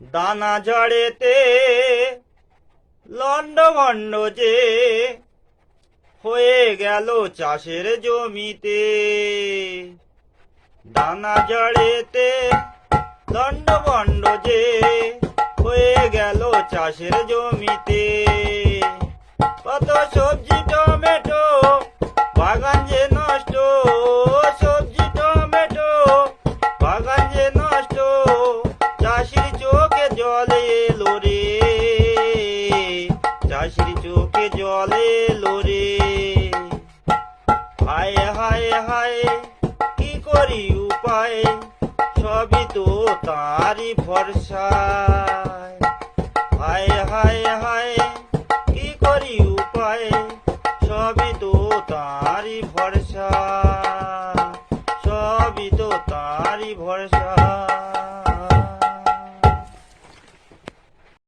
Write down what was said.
দানা ঝড়েতে লন্ড ভণ্ড যে হয়ে গেল চাষের জমিতে। দানা জড়েতে দণ্ড বন্ড যে হয়ে গেল চাষের জমিতে। কত সবজি, টমেটো, বাগান যে জলে লোরে চাষির চোখে জলে লোরে হায় হায় হায়, কি করি উপায়? সবই তো তারি ভরসায়। হায় হায় হায়, কি করি উপায়? সবই তো তারি ভরসা। সবই তো তারি ভরসা।